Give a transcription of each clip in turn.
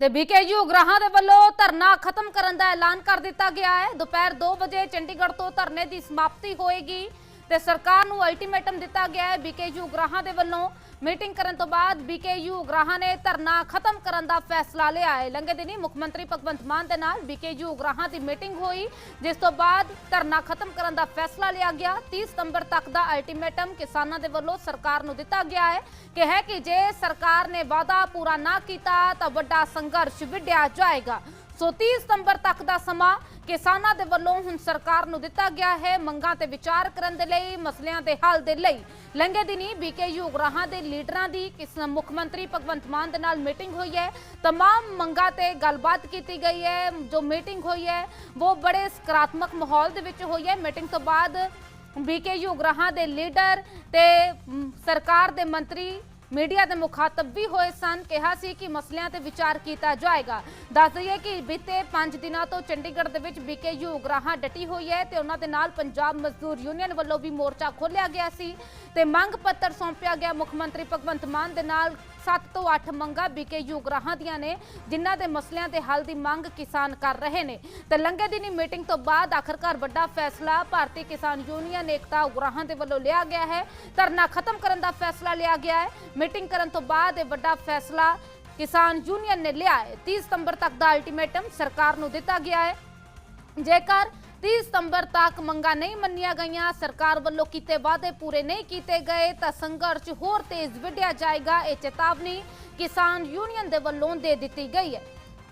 ਤੇ ਬੀਕੇਯੂ ਉਗਰਾਹਾਂ ਦੇ ਵੱਲੋਂ ਧਰਨਾ ਖਤਮ ਕਰਨ ਦਾ ਐਲਾਨ ਕਰ ਦਿੱਤਾ ਗਿਆ ਹੈ। ਦੁਪਹਿਰ 2 ਵਜੇ ਚੰਡੀਗੜ੍ਹ ਤੋਂ ਧਰਨੇ ਦੀ ਸਮਾਪਤੀ ਹੋਏਗੀ। ਤੇ ਸਰਕਾਰ ਨੂੰ ਅਲਟੀਮੇਟਮ ਦਿੱਤਾ ਗਿਆ ਹੈ ਬੀਕੇਯੂ ਉਗਰਾਹਾਂ ਦੇ ਵੱਲੋਂ। ਮੀਟਿੰਗ ਕਰਨ ਤੋਂ ਬਾਅਦ ਬੀਕੇਯੂ ਉਗਰਾਹਾਂ ਨੇ ਧਰਨਾ ਖਤਮ ਕਰਨ ਦਾ ਫੈਸਲਾ ਲਿਆ ਹੈ। ਲੰਘੇ ਦਿਨੀ ਮੁੱਖ ਮੰਤਰੀ ਭਗਵੰਤ ਮਾਨ ਦੇ ਨਾਲ ਬੀਕੇਯੂ ਉਗਰਾਹਾਂ ਦੀ ਮੀਟਿੰਗ ਹੋਈ, ਜਿਸ ਤੋਂ ਬਾਅਦ ਧਰਨਾ ਖਤਮ ਕਰਨ ਦਾ ਫੈਸਲਾ ਲਿਆ ਗਿਆ। 30 ਸਤੰਬਰ ਤੱਕ ਦਾ ਅਲਟੀਮੇਟਮ ਕਿਸਾਨਾਂ ਦੇ ਵੱਲੋਂ ਸਰਕਾਰ ਨੂੰ ਦਿੱਤਾ ਗਿਆ ਹੈ। ਕਿ ਹੈ ਕਿ ਜੇ ਸਰਕਾਰ ਨੇ ਵਾਅਦਾ ਪੂਰਾ ਨਾ ਕੀਤਾ, ਤਾਂ ਵੱਡਾ ਸੰਘਰਸ਼ ਵਿੱਢਿਆ ਜਾਏਗਾ। ਸੋ 30 ਸਤੰਬਰ ਤੱਕ ਦਾ ਸਮਾਂ ਕਿਸਾਨਾਂ ਦੇ ਵੱਲੋਂ ਹੁਣ ਸਰਕਾਰ ਨੂੰ ਦਿੱਤਾ ਗਿਆ ਹੈ ਮੰਗਾਂ ਤੇ ਵਿਚਾਰ ਕਰਨ ਦੇ ਲਈ ਮਸਲਿਆਂ ਦੇ ਹੱਲ ਦੇ ਲਈ ਲੰਘੇ ਦਿਨੀ ਬੀਕੇਯੂ ਉਗਰਾਹਾਂ ਦੇ ਲੀਡਰਾਂ ਦੀ ਕਿਸ ਮੁੱਖ ਮੰਤਰੀ ਭਗਵੰਤ ਮਾਨ ਦੇ ਨਾਲ ਮੀਟਿੰਗ ਹੋਈ ਹੈ तमाम ਮੰਗਾਂ ਤੇ ਗੱਲਬਾਤ ਕੀਤੀ ਗਈ ਹੈ ਜੋ ਮੀਟਿੰਗ ਹੋਈ ਹੈ ਉਹ ਬੜੇ ਸਕਾਰਾਤਮਕ ਮਾਹੌਲ ਦੇ ਵਿੱਚ ਹੋਈ ਹੈ ਮੀਟਿੰਗ ਤੋਂ ਬਾਅਦ ਬੀਕੇਯੂ ਉਗਰਾਹਾਂ ਦੇ ਲੀਡਰ ਤੇ ਮ, ਸਰਕਾਰ ਦੇ ਮੰਤਰੀ ਮੀਡੀਆ ਦੇ ਮੁਖਾਤਬ ਵੀ ਹੋਏ ਸਨ, ਕਿਹਾ ਸੀ ਕਿ ਮਸਲਿਆਂ ਤੇ ਵਿਚਾਰ ਕੀਤਾ ਜਾਏਗਾ। ਦੱਸ ਦਈਏ ਕਿ ਬੀਤੇ 5 ਦਿਨਾਂ ਤੋਂ ਚੰਡੀਗੜ੍ਹ ਦੇ ਵਿੱਚ ਬੀਕੇਯੂ ਉਗਰਾਹਾਂ ਡਟੀ ਹੋਈ ਹੈ ਤੇ ਉਹਨਾਂ ਦੇ ਨਾਲ ਪੰਜਾਬ ਮਜ਼ਦੂਰ ਯੂਨੀਅਨ ਵੱਲੋਂ ਵੀ ਮੋਰਚਾ ਖੋਲ੍ਹਿਆ ਗਿਆ ਸੀ ਤੇ ਮੰਗ ਪੱਤਰ ਸੌਂਪਿਆ ਗਿਆ। ਮੁੱਖ ਮੰਤਰੀ ਭਗਵੰਤ ਮਾਨ ਦੇ ਨਾਲ 7 ਤੋਂ 8 ਮੰਗਾਂ ਬੀਕੇਯੂ ਉਗਰਾਹਾਂ ਦੀਆਂ ਨੇ, ਜਿਨ੍ਹਾਂ ਦੇ ਮਸਲਿਆਂ ਦੇ ਹੱਲ ਦੀ ਮੰਗ ਕਿਸਾਨ ਕਰ ਰਹੇ ਨੇ। ਤੇ ਲੰਘੇ ਦਿਨੀ ਮੀਟਿੰਗ ਤੋਂ ਬਾਅਦ ਆਖਰਕਾਰ ਵੱਡਾ ਫੈਸਲਾ ਭਾਰਤੀ ਕਿਸਾਨ ਯੂਨੀਅਨ ਏਕਤਾ ਉਗਰਾਹਾਂ ਦੇ ਵੱਲੋਂ ਲਿਆ ਗਿਆ ਹੈ। ਧਰਨਾ ਖਤਮ ਕਰਨ ਦਾ ਫੈਸਲਾ ਲਿਆ ਗਿਆ ਹੈ। ਮੀਟਿੰਗ ਕਰਨ ਤੋਂ ਬਾਅਦ ਇਹ ਵੱਡਾ ਫੈਸਲਾ ਕਿਸਾਨ ਯੂਨੀਅਨ ਨੇ ਲਿਆ ਹੈ। 30 ਸਤੰਬਰ ਤੱਕ ਦਾ ਅਲਟੀਮੇਟਮ ਸਰਕਾਰ ਨੂੰ ਦਿੱਤਾ ਗਿਆ ਹੈ। ਜੇਕਰ 30 ਸਤੰਬਰ ਤੱਕ ਮੰਗਾਂ ਨਹੀਂ ਮੰਨੀਆਂ ਗਈਆਂ ਸਰਕਾਰ ਵੱਲੋਂ ਕੀਤੇ ਵਾਅਦੇ ਪੂਰੇ ਨਹੀਂ ਕੀਤੇ ਗਏ ਤਾਂ ਸੰਘਰਸ਼ ਹੋਰ ਤੇਜ਼ ਵਿੱਢਿਆ ਜਾਏਗਾ ਇਹ ਚੇਤਾਵਨੀ ਕਿਸਾਨ ਯੂਨੀਅਨ ਦੇ ਵੱਲੋਂ ਦੇ ਦਿੱਤੀ ਗਈ ਹੈ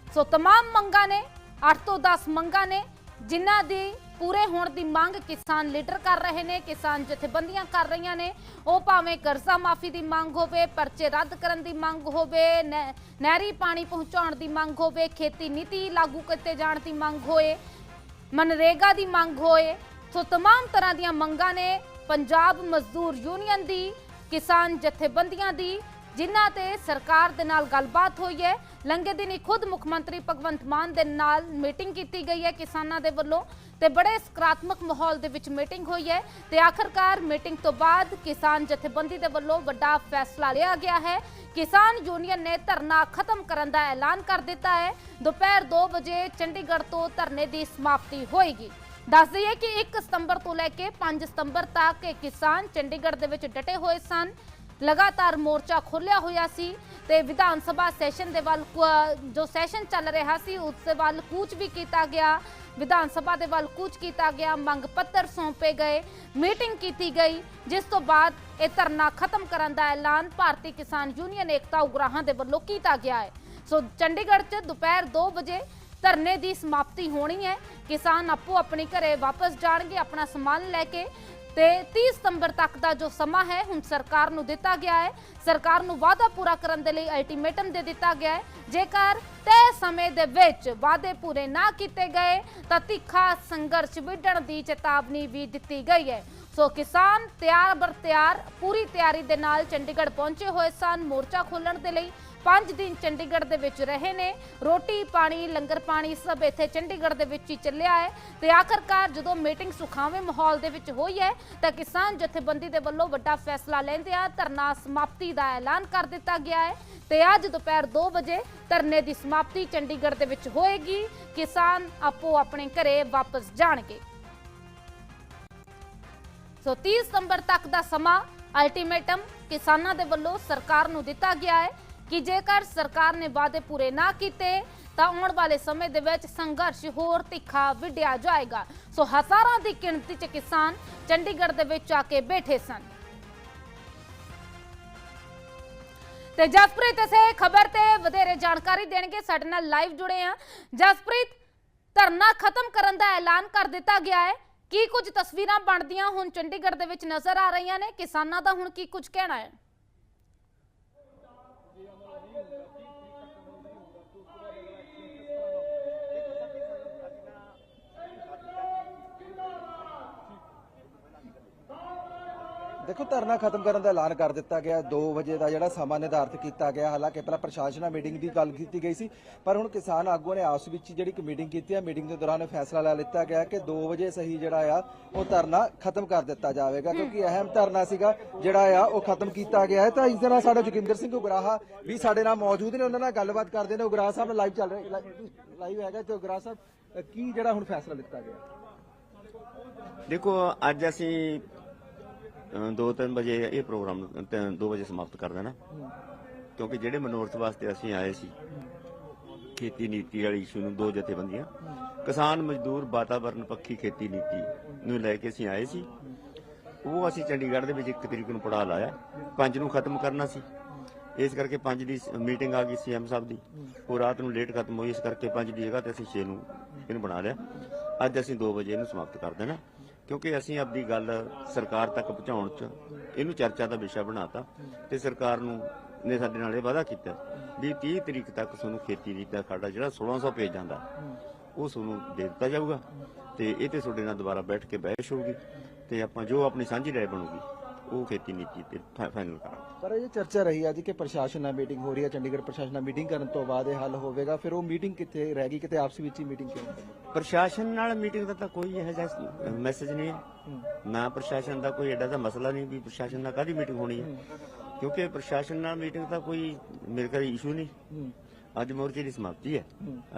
ਸੋ तमाम ਮੰਗਾਂ ਨੇ 8 ਤੋਂ 10 ਮੰਗਾਂ ਨੇ ਜਿਨ੍ਹਾਂ ਦੀ ਪੂਰੇ ਹੋਣ ਦੀ ਮੰਗ ਕਿਸਾਨ ਲੀਡਰ ਕਰ ਰਹੇ ਨੇ ਕਿਸਾਨ ਜਥੇਬੰਦੀਆਂ ਕਰ ਰਹੀਆਂ ਨੇ ਉਹ ਭਾਵੇਂ ਕਰਜ਼ਾ ਮਾਫੀ ਦੀ ਮੰਗ ਹੋਵੇ ਪਰਚੇ ਰੱਦ ਕਰਨ ਦੀ ਮੰਗ ਹੋਵੇ ਨਹਿ- ਨਹਿਰੀ ਪਾਣੀ ਪਹੁੰਚਾਉਣ ਦੀ ਮੰਗ ਹੋਵੇ ਖੇਤੀ ਨੀਤੀ ਲਾਗੂ ਕੀਤੇ ਜਾਣ ਦੀ ਮੰਗ ਹੋਏ ਮਨਰੇਗਾ ਦੀ ਮੰਗ ਹੋਏ ਸੋ तमाम ਤਰ੍ਹਾਂ ਦੀਆਂ ਮੰਗਾਂ ਨੇ ਪੰਜਾਬ ਮਜ਼ਦੂਰ ਯੂਨੀਅਨ ਦੀ ਕਿਸਾਨ ਜਥੇਬੰਦੀਆਂ ਦੀ ਜਿਨ੍ਹਾਂ ਤੇ ਸਰਕਾਰ ਦੇ ਨਾਲ ਗੱਲਬਾਤ ਹੋਈ ਹੈ। ਲੰਘੇ ਦਿਨੀ ਖੁਦ ਮੁੱਖ ਮੰਤਰੀ ਭਗਵੰਤ ਮਾਨ ਦੇ ਨਾਲ ਮੀਟਿੰਗ ਕੀਤੀ ਗਈ ਹੈ ਕਿਸਾਨਾਂ ਦੇ ਵੱਲੋਂ ਤੇ ਬੜੇ ਸਕਾਰਾਤਮਕ ਮਾਹੌਲ ਦੇ ਵਿੱਚ ਮੀਟਿੰਗ ਹੋਈ ਹੈ ਤੇ ਆਖਰਕਾਰ ਮੀਟਿੰਗ ਤੋਂ ਬਾਅਦ ਕਿਸਾਨ ਜਥੇਬੰਦੀ ਦੇ ਵੱਲੋਂ ਵੱਡਾ ਫੈਸਲਾ ਲਿਆ ਗਿਆ ਹੈ। ਕਿਸਾਨ ਯੂਨੀਅਨ ਨੇ ਧਰਨਾ ਖਤਮ ਕਰਨ ਦਾ ਐਲਾਨ ਕਰ ਦਿੱਤਾ ਹੈ। ਦੁਪਹਿਰ 2 ਵਜੇ ਚੰਡੀਗੜ੍ਹ ਤੋਂ ਧਰਨੇ ਦੀ ਸਮਾਪਤੀ ਹੋਏਗੀ। ਦੱਸ ਦਈਏ ਕਿ 1 ਸਤੰਬਰ ਤੋਂ ਲੈ ਕੇ 5 ਸਤੰਬਰ ਤੱਕ ਇਹ ਕਿਸਾਨ ਚੰਡੀਗੜ੍ਹ ਦੇ ਵਿੱਚ ਡਟੇ ਹੋਏ ਸਨ। ਲਗਾਤਾਰ ਮੋਰਚਾ ਖੋਲਿਆ ਹੋਇਆ ਸੀ ਤੇ ਵਿਧਾਨ ਸਭਾ ਸੈਸ਼ਨ ਦੇ ਵੱਲ ਜੋ ਸੈਸ਼ਨ ਚੱਲ ਰਿਹਾ ਸੀ, ਉਸ ਦੇ ਵੱਲ ਕੂਚ ਵੀ ਕੀਤਾ ਗਿਆ। ਵਿਧਾਨ ਸਭਾ ਦੇ ਵੱਲ ਕੂਚ ਕੀਤਾ ਗਿਆ, ਮੰਗ ਪੱਤਰ ਸੌਂਪੇ ਗਏ, ਮੀਟਿੰਗ ਕੀਤੀ ਗਈ, ਜਿਸ ਤੋਂ ਬਾਅਦ ਇਹ ਧਰਨਾ ਖਤਮ ਕਰਨ ਦਾ ਐਲਾਨ ਭਾਰਤੀ ਕਿਸਾਨ ਯੂਨੀਅਨ ਏਕਤਾ ਉਗਰਾਹਾਂ ਦੇ ਵੱਲੋਂ ਕੀਤਾ ਗਿਆ ਹੈ। ਸੋ ਚੰਡੀਗੜ੍ਹ 'ਚ ਦੁਪਹਿਰ 2 ਵਜੇ ਧਰਨੇ ਦੀ ਸਮਾਪਤੀ ਹੋਣੀ ਹੈ। ਕਿਸਾਨ ਆਪੋ ਆਪਣੇ ਘਰੇ ਵਾਪਸ ਜਾਣਗੇ, ਆਪਣਾ ਸਮਾਨ ਲੈ ਕੇ ਤੇ 30 ਸਤੰਬਰ ਤੱਕ ਦਾ ਜੋ ਸਮਾਂ ਹੈ, ਹੁਣ ਸਰਕਾਰ ਨੂੰ ਦਿੱਤਾ ਗਿਆ ਹੈ। ਸਰਕਾਰ ਨੂੰ ਵਾਅਦਾ ਪੂਰਾ ਕਰਨ ਦੇ ਲਈ ਅਲਟੀਮੇਟਮ ਦੇ ਦਿੱਤਾ ਗਿਆ ਹੈ। ਜੇਕਰ ਤੈਅ ਸਮੇਂ ਦੇ ਵਿੱਚ ਵਾਅਦੇ ਪੂਰੇ ਨਾ ਕੀਤੇ ਗਏ, ਤਾਂ ਤਿੱਖਾ ਸੰਘਰਸ਼ ਵਿੱਢਣ ਦੀ ਚੇਤਾਵਨੀ ਵੀ ਦਿੱਤੀ ਗਈ ਹੈ। ਸੋ ਕਿਸਾਨ ਤਿਆਰ ਬਰ ਤਿਆਰ, ਪੂਰੀ ਤਿਆਰੀ ਦੇ ਨਾਲ ਚੰਡੀਗੜ੍ਹ ਪਹੁੰਚੇ ਹੋਏ ਸਨ। ਮੋਰਚਾ ਖੋਲਣ ਦੇ ਲਈ 5 ਦਿਨ ਚੰਡੀਗੜ੍ਹ ਦੇ ਵਿੱਚ ਰਹੇ ਨੇ। ਰੋਟੀ, ਪਾਣੀ, ਲੰਗਰ ਪਾਣੀ ਸਭ ਇੱਥੇ ਚੰਡੀਗੜ੍ਹ ਦੇ ਵਿੱਚ ਹੀ ਚੱਲਿਆ ਹੈ। ਤੇ ਆਖਰਕਾਰ ਜਦੋਂ ਮੀਟਿੰਗ ਸੁਖਾਵੇਂ ਮਾਹੌਲ ਦੇ ਵਿੱਚ ਹੋਈ ਹੈ, ਤਾਂ ਕਿਸਾਨ ਜਥੇਬੰਦੀ ਦੇ ਵੱਲੋਂ ਵੱਡਾ ਫੈਸਲਾ ਲੈਂਦਿਆਂ ਧਰਨਾ ਸਮਾਪਤੀ ਦਾ ਐਲਾਨ ਕਰ ਦਿੱਤਾ ਗਿਆ ਹੈ। ਤੇ ਅੱਜ ਦੁਪਹਿਰ 2 ਵਜੇ ਧਰਨੇ ਦੀ ਸਮਾਪਤੀ ਚੰਡੀਗੜ੍ਹ ਦੇ ਵਿੱਚ ਹੋਏਗੀ। ਕਿਸਾਨ ਆਪੋ ਆਪਣੇ ਘਰੇ ਵਾਪਸ ਜਾਣਗੇ। ਸੋ 30 ਸਤੰਬਰ ਤੱਕ ਦਾ ਸਮਾਂ ਅਲਟੀਮੇਟਮ ਕਿਸਾਨਾਂ ਦੇ ਵੱਲੋਂ ਸਰਕਾਰ ਨੂੰ ਦਿੱਤਾ ਗਿਆ ਹੈ। ਕਿ ਜੇਕਰ ਸਰਕਾਰ ਨੇ ਵਾਅਦੇ ਪੂਰੇ ਨਾ ਕੀਤੇ, ਤਾਂ ਆਉਣ ਵਾਲੇ ਸਮੇਂ ਦੇ ਵਿੱਚ ਸੰਘਰਸ਼ ਹੋਰ ਤਿੱਖਾ ਵਿੱਢਿਆ ਜਾਏਗਾ। ਸੋ ਹਜ਼ਾਰਾਂ ਦੀ ਗਿਣਤੀ 'ਚ ਕਿਸਾਨ ਚੰਡੀਗੜ੍ਹ ਦੇ ਵਿੱਚ ਆ ਕੇ ਬੈਠੇ ਸਨ। ਤੇ ਜਸਪ੍ਰੀਤ ਇਸੇ ਖਬਰ ਤੇ ਵਧੇਰੇ ਜਾਣਕਾਰੀ ਦੇਣਗੇ। ਸਾਡੇ ਨਾਲ ਲਾਈਵ ਜੁੜੇ ਆ ਜਸਪ੍ਰੀਤ, ਧਰਨਾ ਖਤਮ ਕਰਨ ਦਾ ਐਲਾਨ ਕਰ ਦਿੱਤਾ ਗਿਆ ਹੈ। ਕੀ ਕੁਝ ਤਸਵੀਰਾਂ ਬਣਦੀਆਂ ਹੁਣ ਚੰਡੀਗੜ੍ਹ ਦੇ ਵਿੱਚ ਨਜ਼ਰ ਆ ਰਹੀਆਂ ਨੇ? ਕਿਸਾਨਾਂ ਦਾ ਹੁਣ ਕੀ ਕੁਝ ਕਹਿਣਾ ਹੈ? ਦੇਖੋ, ਧਰਨਾ ਖਤਮ ਕਰਨ ਦਾ ਐਲਾਨ ਕਰ ਦਿੱਤਾ ਗਿਆ। 2 ਵਜੇ ਦਾ ਜਿਹੜਾ ਸਮਾਂ ਨਿਰਧਾਰਿਤ ਕੀਤਾ ਗਿਆ, ਹਾਲਾਂਕਿ ਪਹਿਲਾਂ ਪ੍ਰਸ਼ਾਸਨ ਮੀਟਿੰਗ ਦੀ ਗੱਲ ਕੀਤੀ ਗਈ ਸੀ, ਪਰ ਹੁਣ ਕਿਸਾਨ ਆਗੂਆਂ ਨੇ ਆਪਸ ਵਿੱਚ ਜਿਹੜੀ ਇੱਕ ਮੀਟਿੰਗ ਕੀਤੀ ਹੈ ਮੀਟਿੰਗ ਦੇ ਦੌਰਾਨ ਫੈਸਲਾ ਲੈ ਲਿੱਤਾ ਗਿਆ ਕਿ 2 ਵਜੇ ਸਹੀ ਜਿਹੜਾ ਆ, ਉਹ ਧਰਨਾ ਖਤਮ ਕਰ ਦਿੱਤਾ ਜਾਵੇਗਾ, ਕਿਉਂਕਿ ਅਹਿਮ ਧਰਨਾ ਸੀਗਾ, ਜਿਹੜਾ ਆ, ਉਹ ਖਤਮ ਕੀਤਾ ਗਿਆ ਹੈ। ਤਾਂ ਇਸ ਦੇ ਨਾਲ ਸਾਡਾ ਜੋਗਿੰਦਰ ਸਿੰਘ ਉਗਰਾਹਾ ਵੀ ਸਾਡੇ ਨਾਲ ਮੌਜੂਦ ਨੇ, ਉਹਨਾਂ ਨਾਲ ਗੱਲਬਾਤ ਕਰਦੇ ਨੇ। ਉਗਰਾਹਾ ਸਾਹਿਬ ਲਾਈਵ ਚੱਲ ਰਿਹਾ ਲਾਈਵ ਹੈਗਾ ਤੇ ਉਗਰਾਹਾ ਸਾਹਿਬ ਕੀ ਜਿਹੜਾ ਹੁਣ ਫੈਸਲਾ ਲਿੱਤਾ ਗਿਆ? ਦੇਖੋ, ਅੱਜ ਅਸੀਂ 2-3 ਵਜੇ ਇਹ ਪ੍ਰੋਗਰਾਮ 2 ਵਜੇ ਸਮਾਪਤ ਕਰ ਦੇਣਾ। ਕਿਉਂਕਿ ਜਿਹੜੇ ਮਨੋਰਥ ਵਾਸਤੇ ਅਸੀਂ ਆਏ ਸੀ, ਖੇਤੀ ਨੀਤੀ ਵਾਲੀ ਇਸ਼ੂ ਨੂੰ ਦੋ ਜਥੇਬੰਦੀਆਂ, ਕਿਸਾਨ ਮਜ਼ਦੂਰ ਵਾਤਾਵਰਣ ਪੱਖੀ ਖੇਤੀ ਨੀਤੀ ਨੂੰ ਲੈ ਕੇ ਅਸੀਂ ਆਏ ਸੀ। ਉਹ ਅਸੀਂ ਚੰਡੀਗੜ੍ਹ ਦੇ ਵਿੱਚ ਇੱਕ ਤਰੀਕ ਨੂੰ ਪੜਾ ਲਾਇਆ। ਪੰਜ ਨੂੰ ਖਤਮ ਕਰਨਾ ਸੀ। ਇਸ ਕਰਕੇ ਪੰਜ ਦੀ ਮੀਟਿੰਗ ਆ ਗਈ ਸੀਐਮ ਸਾਹਿਬ ਦੀ। ਉਹ ਰਾਤ ਨੂੰ ਲੇਟ ਖਤਮ ਹੋਈ। ਇਸ ਕਰਕੇ ਪੰਜ ਦੀ ਜਗ੍ਹਾ ਤੇ ਅਸੀਂ 6 ਨੂੰ ਇਹਨੂੰ ਬਣਾ ਲਿਆ। ਅੱਜ ਅਸੀਂ 2 ਵਜੇ ਇਹਨੂੰ ਸਮਾਪਤ ਕਰ ਦੇਣਾ। ਕਿਉਂਕਿ ਅਸੀਂ ਆਪਦੀ ਗੱਲ ਸਰਕਾਰ ਤੱਕ ਪਹੁੰਚਾਉਣ 'ਚ ਇਹਨੂੰ ਚਰਚਾ ਦਾ ਵਿਸ਼ਾ ਬਣਾਤਾ ਤੇ ਸਰਕਾਰ ਨੂੰ ਨੇ ਸਾਡੇ ਨਾਲ ਇਹ ਵਾਅਦਾ ਕੀਤਾ ਵੀ 30 ਤਰੀਕ ਤੱਕ ਤੁਹਾਨੂੰ ਖੇਤੀ ਨੀਤੀ ਦਾ ਖਾੜਾ ਜਿਹੜਾ 1600 ਪੇਜਾਂ ਦਾ ਉਹ ਤੁਹਾਨੂੰ ਦੇ ਦਿੱਤਾ ਜਾਊਗਾ ਤੇ ਇਹ ਤੇ ਤੁਹਾਡੇ ਨਾਲ ਦੁਬਾਰਾ ਬੈਠ ਕੇ ਬਹਿਸ ਹੋਊਗੀ ਤੇ ਆਪਾਂ ਜੋ ਆਪਣੀ ਸਾਂਝੀ ਰਾਏ ਬਣੂਗੀ, ਉਹ ਖੇਤੀ ਨੀਤੀ ਤੇ ਫਾਈਨਲ ਕਰਾਂਗੇ। ਪਰ ਇਹ ਚਰਚਾ ਰਹੀ ਅੱਜ ਕਿ ਪ੍ਰਸ਼ਾਸਨ ਨਾਲ ਮੀਟਿੰਗ ਹੋ ਰਹੀ ਹੈ ਚੰਡੀਗੜ੍ਹ ਪ੍ਰਸ਼ਾਸਨ ਨਾਲ ਮੀਟਿੰਗ ਕਰਨ ਤੋਂ ਬਾਅਦ ਇਹ ਹੱਲ ਹੋਵੇਗਾ। ਫਿਰ ਉਹ ਮੀਟਿੰਗ ਕਿੱਥੇ ਰਹਿ ਗਈ ਕਿਤੇ ਆਪਸ ਵਿੱਚ ਹੀ ਮੀਟਿੰਗ ਕਿਉਂ? ਪ੍ਰਸ਼ਾਸਨ ਨਾਲ ਮੀਟਿੰਗ ਦਾ ਤਾਂ ਕੋਈ ਇਹੋ ਜਿਹਾ ਮੈਸੇਜ ਨਹੀਂ ਹੈ। ਨਾ ਪ੍ਰਸ਼ਾਸਨ ਦਾ ਕੋਈ ਐਡਾ ਦਾ ਮਸਲਾ ਨਹੀਂ ਵੀ ਪ੍ਰਸ਼ਾਸਨ ਨਾਲ ਕਾਦੀ ਮੀਟਿੰਗ ਹੋਣੀ ਹੈ। ਕਿਉਂਕਿ ਪ੍ਰਸ਼ਾਸਨ ਨਾਲ ਮੀਟਿੰਗ ਦਾ ਕੋਈ ਮੇਰੇ ਕੋਲ ਇਸ਼ੂ ਨਹੀਂ। ਅੱਜ ਮੋਰਚੇ ਦੀ ਸਮਾਪਤੀ ਹੈ।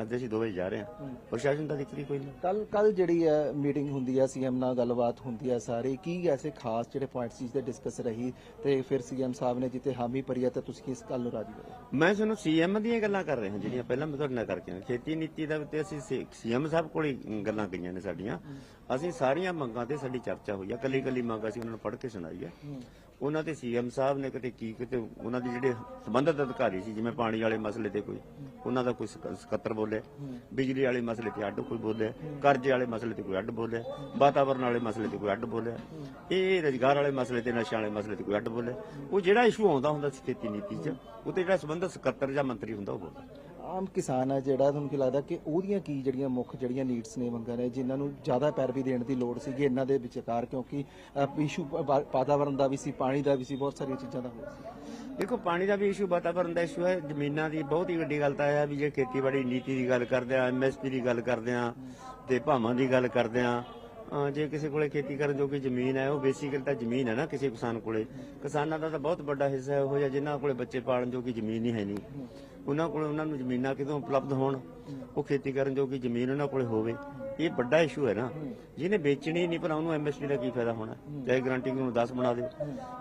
ਅੱਜ ਅਸੀਂ ਦੋ ਵਜੇ ਜਾ ਰਹੇ ਹਾਂ। ਪ੍ਰਸ਼ਾਸਨ ਦਾ ਦਿੱਕਤ ਹੀ ਕੋਈ ਨਹੀਂ। ਕੱਲ ਕੱਲ ਜਿਹੜੀ ਹੈ ਮੀਟਿੰਗ ਹੁੰਦੀ ਹੈ ਸੀਐਮ ਨਾਲ ਗੱਲਬਾਤ ਹੁੰਦੀ ਹੈ ਸਾਰੇ। ਕੀ ਐਸੇ ਖਾਸ ਜਿਹੜੇ ਪੁਆਇੰਟਸ ਤੇ ਡਿਸਕਸ ਰਹੀ? ਤੇ ਫਿਰ ਸੀਐਮ ਸਾਹਿਬ ਨੇ ਜਿੱਤੇ ਹਾਮੀ ਭਰੀ ਹੈ ਤਾਂ ਤੁਸੀਂ ਇਸ ਗੱਲ ਨੂੰ ਰਾਜੀ ਹੋ ਮੈਂ ਤੁਹਾਨੂੰ ਸੀਐਮ ਦੀਆਂ ਗੱਲਾਂ ਕਰ ਰਿਹਾ ਜਿਹੜੀਆਂ ਪਹਿਲਾਂ ਮੈਂ ਤੁਹਾਡੇ ਨਾਲ ਕਰਕੇ ਆਇਆ। ਖੇਤੀ ਨੀਤੀ ਦਾ ਤੇ ਅਸੀਂ ਸੀਐਮ ਸਾਹਿਬ ਕੋਲ ਹੀ ਗੱਲਾਂ ਕਹੀਆਂ ਨੇ ਸਾਡੀਆਂ। ਅਸੀਂ ਸਾਰੀਆਂ ਮੰਗਾਂ ਤੇ ਸਾਡੀ ਚਰਚਾ ਹੋਈ ਆ। ਕੱਲੀ ਕੱਲੀ ਮੰਗ ਅਸੀਂ ਉਹਨਾਂ ਨੂੰ ਪੜ੍ਹ ਕੇ ਸੁਣਾਈ ਆ। ਉਹਨਾਂ ਤੇ ਸੀਐਮ ਸਾਹਿਬ ਨੇ ਕਿਤੇ ਕੀ ਕਿਤੇ ਉਹਨਾਂ ਦੇ ਜਿਹੜੇ ਸੰਬੰਧਿਤ ਅਧਿਕਾਰੀ ਸੀ ਜਿਵੇਂ ਪਾਣੀ ਵਾਲੇ ਮਸਲੇ ਤੇ ਕੋਈ ਉਹਨਾਂ ਦਾ ਕੋਈ ਸਕ- ਸਕੱਤਰ ਬੋਲੇ ਬਿਜਲੀ ਵਾਲੇ ਮਸਲੇ ਤੇ ਅੱਡ ਕੋਈ ਬੋਲੇ ਕਰਜ਼ੇ ਵਾਲੇ ਮਸਲੇ ਤੇ ਕੋਈ ਅੱਡ ਬੋਲੇ ਵਾਤਾਵਰਣ ਵਾਲੇ ਮਸਲੇ ਤੇ ਕੋਈ ਅੱਡ ਬੋਲੇ ਇਹ ਰੁਜ਼ਗਾਰ ਵਾਲੇ ਮਸਲੇ ਤੇ ਨਸ਼ਿਆਂ ਵਾਲੇ ਮਸਲੇ ਤੇ ਕੋਈ ਅੱਡ ਬੋਲੇ ਉਹ ਜਿਹੜਾ ਇਸ਼ੂ ਆਉਂਦਾ ਹੁੰਦਾ ਸੀ ਖੇਤੀ ਨੀਤੀ 'ਚ ਉਹ ਤੇ ਜਿਹੜਾ ਸੰਬੰਧਿਤ ਸਕੱਤਰ ਜਾਂ ਮੰਤਰੀ ਹੁੰਦਾ ਉਹ ਬੋਲਦਾ। ਆਮ ਕਿਸਾਨ ਹੈ ਜਿਹੜਾ ਤੁਹਾਨੂੰ ਕੀ ਲੱਗਦਾ ਕਿ ਉਹਦੀਆਂ ਕੀ ਜਿਹੜੀਆਂ ਮੁੱਖ ਜਿਹੜੀਆਂ ਨੀਡਸ ਨੇ ਮੰਗਾਂ ਨੇ ਜਿਨ੍ਹਾਂ ਨੂੰ ਜ਼ਿਆਦਾ ਪੈਰਵੀ ਦੇਣ ਦੀ ਲੋੜ ਸੀਗੀ ਇਹਨਾਂ ਦੇ ਵਿਚਕਾਰ ਕਿਉਂਕਿ ਇਸ਼ੂ ਵਾਤਾਵਰਣ ਦਾ ਵੀ ਸੀ ਪਾਣੀ ਦਾ ਵੀ ਸੀ ਬਹੁਤ ਸਾਰੀਆਂ ਚੀਜ਼ਾਂ ਦਾ ਹੋਰ ਸੀ। ਦੇਖੋ ਪਾਣੀ ਦਾ ਵੀ ਇਸ਼ੂ ਵਾਤਾਵਰਣ ਦਾ ਇਸ਼ੂ ਹੈ ਜ਼ਮੀਨਾਂ ਦੀ ਬਹੁਤ ਹੀ ਵੱਡੀ ਗੱਲ ਤਾਂ ਹੈ ਵੀ ਜੇ ਖੇਤੀਬਾੜੀ ਨੀਤੀ ਦੀ ਗੱਲ ਕਰਦੇ ਆ ਐਮਐਸਪੀ ਦੀ ਗੱਲ ਕਰਦੇ ਆ ਤੇ ਭਾਵਾਂ ਦੀ ਗੱਲ ਕਰਦੇ ਆ ਅਹ ਜੇ ਕਿਸੇ ਕੋਲੇ ਖੇਤੀ ਕਰਨ ਜੋਗੀ ਜ਼ਮੀਨ ਹੈ, ਉਹ ਬੇਸਿਕਲ ਤਾਂ ਜ਼ਮੀਨ ਹੈ ਨਾ ਕਿਸੇ ਕਿਸਾਨ ਕੋਲੇ। ਕਿਸਾਨਾਂ ਦਾ ਤਾਂ ਬਹੁਤ ਵੱਡਾ ਹਿੱਸਾ ਹੈ ਉਹ ਜਿਹਾ ਜਿਨ੍ਹਾਂ ਕੋਲੇ ਬੱਚੇ ਪਾਲਣ ਜੋਗੀ ਜ਼ਮੀਨ ਹੀ ਹੈ ਨਹੀਂ। ਉਹਨਾਂ ਕੋਲੇ ਉਹਨਾਂ ਨੂੰ ਜ਼ਮੀਨਾਂ ਕਿਦੋਂ ਉਪਲਬਧ ਹੋਣ, ਉਹ ਖੇਤੀ ਕਰਨ ਜੋਗੀ ਜ਼ਮੀਨ ਉਹਨਾਂ ਕੋਲੇ ਹੋਵੇ। ਇਹ ਵੱਡਾ ਇਸ਼ੂ ਹੈ ਨਾ। ਜਿਹਨੇ ਵੇਚਣੀ ਨਹੀਂ ਪਰ ਉਹਨੂੰ ਐਮਐਸਪੀ ਦਾ ਕੀ ਫਾਇਦਾ ਹੋਣਾ? ਚਾਹੇ ਗਰੰਟੀ ਨੂੰ 10 ਬਣਾ ਦਿਓ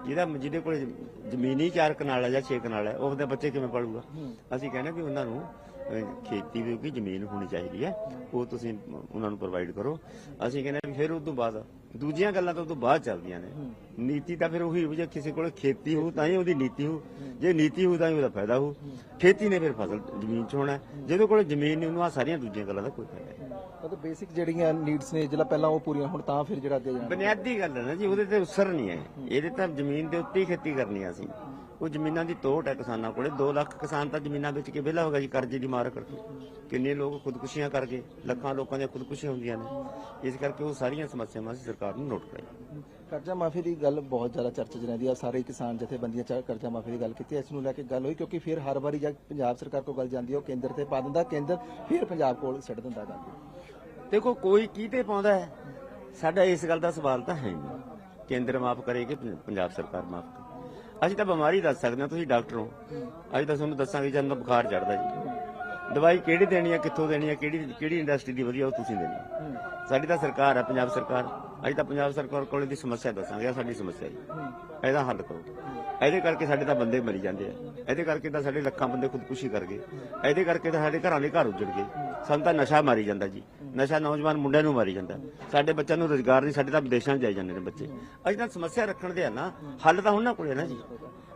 ਜਿਹਦਾ ਜਿਹਦੇ ਕੋਲੇ ਜ਼ਮੀਨ ਹੀ 4 ਕਨਾਲ ਹੈ ਜਾਂ 6 ਕਨਾਲ ਹੈ, ਉਹ ਉਹਦੇ ਬੱਚੇ ਕਿਵੇਂ ਪਾਲੂਗਾ? ਅਸੀਂ ਕਹਿੰਦੇ ਵੀ ਉਹਨਾਂ ਨੂੰ ਖੇਤੀ ਦੀ ਕੋਈ ਜ਼ਮੀਨ ਹੋਣੀ ਚਾਹੀਦੀ ਹੈ। ਉਹ ਤੁਸੀਂ ਉਹਨਾਂ ਨੂੰ ਪ੍ਰੋਵਾਈਡ ਕਰੋ। ਅਸੀਂ ਕਹਿੰਦੇ ਵੀ ਫਿਰ ਉਸ ਤੋਂ ਬਾਅਦ ਦੂਜੀਆਂ ਗੱਲਾਂ ਤਾਂ ਉਹ ਤੋਂ ਬਾਅਦ ਚੱਲਦੀਆਂ ਨੇ। ਨੀਤੀ ਤਾਂ ਫਿਰ ਉਹੀ ਹੋਊ ਜੇ ਕਿਸੇ ਕੋਲ ਖੇਤੀ ਹੋ ਤਾਂ ਹੀ ਉਹਦੀ ਨੀਤੀ ਹੋ ਜੇ ਨੀਤੀ ਹੋ ਤਾਂ ਹੀ ਉਹਦਾ ਫਾਇਦਾ ਹੋ ਖੇਤੀ ਨੇ ਫਿਰ ਫਸਲ ਜ਼ਮੀਨ 'ਚ ਹੋਣਾ ਜਿਹਦੇ ਕੋਲ ਜ਼ਮੀਨ ਨਹੀਂ ਉਹਨੂੰ ਆ ਸਾਰੀਆਂ ਦੂਜੀਆਂ ਗੱਲਾਂ ਦਾ ਕੋਈ ਫਾਇਦਾ ਨਹੀਂ। ਮਤਲਬ ਬੇਸਿਕ ਜਿਹੜੀਆਂ ਨੀਡਸ ਨੇ ਜਿਹੜਾ ਪਹਿਲਾਂ ਉਹ ਪੂਰੀਆਂ ਹੁਣ ਤਾਂ ਫਿਰ ਜਿਹੜਾ ਅੱਗੇ ਜਾਣਾ। ਬੁਨਿਆਦੀ ਗੱਲ ਹੈ ਨਾ ਜੀ ਉਹਦੇ ਤੇ ਉਸਰ ਨਹੀਂ ਹੈ। ਇਹਦੇ ਤਾਂ ਜ਼ਮੀਨ ਦੇ ਉੱਤੇ ਹੀ ਖੇਤੀ ਕਰਨੀ ਆ ਅਸੀਂ। ਉਹ ਜ਼ਮੀਨਾਂ ਦੀ ਤੋਟ ਹੈ ਕਿਸਾਨਾਂ ਕੋਲੇ। 2 ਲੱਖ ਕਿਸਾਨ ਤਾਂ ਜ਼ਮੀਨਾਂ ਵੇਚ ਕੇ ਵਿਹਲਾ ਹੋ ਗਿਆ ਜੀ ਕਰਜ਼ੇ ਦੀ ਮਾਰ ਕਰਕੇ। ਕਿੰਨੇ ਲੋਕ ਖੁਦਕੁਸ਼ੀਆਂ ਕਰ ਗਏ ਲੱਖਾਂ ਲੋਕਾਂ ਦੀਆਂ ਖੁਦਕੁਸ਼ੀਆਂ ਹੁੰਦੀਆਂ ਨੇ। ਇਸ ਕਰਕੇ ਉਹ ਸਾਰੀਆਂ ਸਮੱਸਿਆਵਾਂ ਅਸੀਂ ਸਰਕਾਰ ਨੂੰ ਨੋਟ ਕਰਾਈ। ਕਰਜ਼ਾ ਮਾਫੀ ਦੀ ਗੱਲ ਬਹੁਤ ਜ਼ਿਆਦਾ ਚਰਚਾ 'ਚ ਰਹਿੰਦੀ ਆ। ਸਾਰੇ ਕਿਸਾਨ ਜਥੇਬੰਦੀਆਂ ਚ ਕਰਜ਼ਾ ਮਾਫੀ ਦੀ ਗੱਲ ਕੀਤੀ ਇਸ ਨੂੰ ਲੈ ਕੇ ਗੱਲ ਹੋਈ ਕਿਉਂਕਿ ਫਿਰ ਹਰ ਵਾਰੀ ਜਦ ਪੰਜਾਬ ਸਰਕਾਰ ਕੋਲ ਗੱਲ ਜਾਂਦੀ ਹੈ ਉਹ ਕੇਂਦਰ ਤੇ ਪਾ ਦਿੰਦਾ। ਕੇਂਦਰ ਫਿਰ ਪੰਜਾਬ ਕੋਲ ਛੱਡ ਦਿੰਦਾ ਗੱਲ ਦੇਖੋ ਕੋਈ ਕਿਹਤੇ ਪਾਉਂਦਾ ਹੈ। ਸਾਡਾ ਇਸ ਗੱਲ ਦਾ ਸਵਾਲ ਤਾਂ ਹੈ ਨਹੀਂ। ਕੇਂਦਰ ਮਾਫ ਕਰੇ ਕਿ ਪੰਜ- ਪੰਜਾਬ ਸਰਕਾਰ ਮਾਫ ਕਰੇ ਅਸੀਂ ਤਾਂ ਬਿਮਾਰੀ ਦੱਸ ਸਕਦੇ ਹਾਂ ਤੁਸੀਂ ਡਾਕਟਰ ਹੋ। ਅੱਜ ਤਾਂ ਤੁਹਾਨੂੰ ਦੱਸਾਂਗੇ ਜਦੋਂ ਬੁਖਾਰ ਚੜਦਾ ਜੀ। ਦਵਾਈ ਕਿਹੜੀ ਦੇਣੀ ਹੈ ਕਿੱਥੋਂ ਦੇਣੀ ਹੈ ਕਿਹੜੀ ਕਿਹੜੀ ਇੰਡਸਟਰੀ ਦੀ ਵਧੀਆ ਉਹ ਤੁਸੀਂ ਦੇਣੀ ਸਾਡੀ ਤਾਂ ਸਰਕਾਰ ਹੈ ਪੰਜਾਬ ਸਰਕਾਰ। ਅੱਜ ਤਾਂ ਪੰਜਾਬ ਸਰਕਾਰ ਕੋਲ ਦੀ ਸਮੱਸਿਆ ਦੱਸਾਂਗੇ ਆਹ ਸਾਡੀ ਸਮੱਸਿਆ ਜੀ। ਇਹਦਾ ਹੱਲ ਕਰੋ। ਇਹਦੇ ਕਰਕੇ ਸਾਡੇ ਤਾਂ ਬੰਦੇ ਮਰੀ ਜਾਂਦੇ ਆ। ਇਹਦੇ ਕਰਕੇ ਤਾਂ ਸਾਡੇ ਲੱਖਾਂ ਬੰਦੇ ਖੁਦਕੁਸ਼ੀ ਕਰ ਗਏ। ਇਹਦੇ ਕਰਕੇ ਤਾਂ ਸਾਡੇ ਘਰਾਂ ਦੇ ਘਰ ਉੱਜੜ ਗਏ। ਸਾਨੂੰ ਤਾਂ ਨਸ਼ਾ ਮਾਰੀ ਜਾਂਦਾ ਜੀ। ਨਸ਼ਾ ਨੌਜਵਾਨ ਮੁੰਡਿਆਂ ਨੂੰ ਮਾਰੀ ਜਾਂਦਾ। ਸਾਡੇ ਬੱਚਿਆਂ ਨੂੰ ਰੋਜ਼ਗਾਰ ਨਹੀਂ ਸਾਡੇ ਤਾਂ ਵਿਦੇਸ਼ਾਂ 'ਚ ਜਾਈ ਜਾਂਦੇ ਨੇ ਬੱਚੇ। ਅਸੀਂ ਤਾਂ ਸਮੱਸਿਆ ਰੱਖਣ ਦੇ ਆ ਨਾ ਹੱਲ ਤਾਂ ਉਹਨਾਂ ਕੋਲੇ ਨਾ ਜੀ।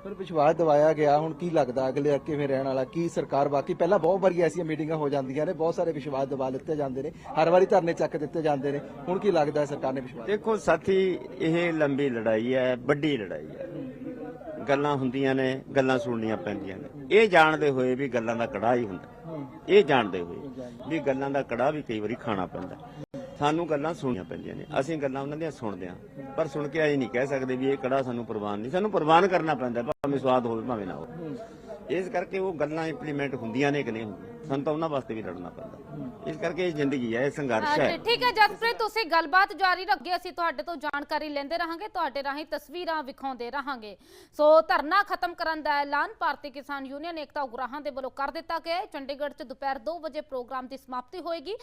ਪਰ ਵਿਸ਼ਵਾਸ ਦਿਵਾਇਆ ਗਿਆ ਹੁਣ ਕੀ ਲੱਗਦਾ ਅਗਲੇ ਕਿਵੇਂ ਰਹਿਣ ਵਾਲਾ ਕੀ ਸਰਕਾਰ ਬਾਕੀ ਪਹਿਲਾਂ ਬਹੁਤ ਵਾਰੀ ਐਸੀਆਂ ਮੀਟਿੰਗਾਂ ਹੋ ਜਾਂਦੀਆਂ ਨੇ ਬਹੁਤ ਸਾਰੇ ਵਿਸ਼ਵਾਸ ਦਿਵਾ ਦਿੱਤੇ ਜਾਂਦੇ ਨੇ ਹਰ ਵਾਰੀ ਧਰਨੇ ਚੱਕ ਦਿੱਤੇ ਜਾਂਦੇ ਨੇ। ਹੁਣ ਕੀ ਲੱਗਦਾ ਸਰਕਾਰ ਨੇ ਵਿਸ਼ਵਾਸ ਦੇਖੋ ਸਾਥੀ ਇਹ ਲੰਬੀ ਲੜਾਈ ਹੈ ਵੱਡੀ ਲੜਾਈ ਹੈ। ਗੱਲਾਂ ਹੁੰਦੀਆਂ ਨੇ ਗੱਲਾਂ ਸੁਣਨੀਆਂ ਪੈਂਦੀਆਂ ਨੇ। ਇਹ ਜਾਣਦੇ ਹੋਏ ਵੀ ਗੱਲਾਂ ਦਾ ਕੜਾ ਹੀ ਹੁੰਦਾ। ਇਹ ਜਾਣਦੇ ਹੋਏ ਵੀ ਗੱਲਾਂ ਦਾ ਕੜਾ ਵੀ ਕਈ ਵਾਰੀ ਖਾਣਾ ਪੈਂਦਾ। ਸਾਨੂੰ ਗੱਲਾਂ ਸੁਣੀਆਂ ਪੈਂਦੀਆਂ ਨੇ। ਅਸੀਂ ਗੱਲਾਂ ਉਹਨਾਂ ਦੀਆਂ ਸੁਣਦੇ ਹਾਂ, ਪਰ ਸੁਣ ਕੇ ਐ ਨਹੀਂ ਕਹਿ ਸਕਦੇ ਵੀ ਇਹ ਕੜਾ ਸਾਨੂੰ ਪ੍ਰਵਾਨ ਨਹੀਂ। ਸਾਨੂੰ ਪ੍ਰਵਾਨ ਕਰਨਾ ਪੈਂਦਾ, ਭਾਵੇਂ ਸਵਾਦ ਹੋਵੇ, ਭਾਵੇਂ ਨਾ ਹੋਵੇ। ਇਸ ਕਰਕੇ ਉਹ ਗੱਲਾਂ ਇੰਪਲੀਮੈਂਟ ਹੁੰਦੀਆਂ ਨੇ ਕਿ ਨਹੀਂ ਹੁੰਦੀਆਂ? ਸਾਨੂੰ ਤਾਂ ਉਹਨਾਂ ਵਾਸਤੇ ਵੀ ਲੜਨਾ ਪੈਂਦਾ। ਇਸ ਕਰਕੇ ਇਹ ਜ਼ਿੰਦਗੀ ਹੈ, ਇਹ ਸੰਘਰਸ਼ ਹੈ। ਠੀਕ ਹੈ ਜਸਪ੍ਰੀਤ, ਤੁਸੀਂ ਗੱਲਬਾਤ ਜਾਰੀ ਰੱਖੇ ਅਸੀਂ ਤੁਹਾਡੇ ਤੋਂ ਜਾਣਕਾਰੀ ਲੈਂਦੇ ਰਹਾਂਗੇ, ਤੁਹਾਡੇ ਰਾਹੀਂ ਤਸਵੀਰਾਂ ਵਿਖਾਉਂਦੇ ਰਹਾਂਗੇ। ਸੋ ਧਰਨਾ ਖਤਮ ਕਰਨ ਦਾ ਐਲਾਨ ਭਾਰਤੀ ਕਿਸਾਨ ਯੂਨੀਅਨ ਏਕਤਾ ਉਗਰਾਹਾਂ ਦੇ ਵੱਲੋਂ ਕਰ ਦਿੱਤਾ ਗਿਆ ਹੈ। ਚੰਡੀਗੜ੍ਹ 'ਚ ਦੁਪਹਿਰ 2 ਵਜੇ ਪ੍ਰੋਗਰਾਮ ਦੀ ਸਮਾਪਤੀ ਹੋਏਗੀ।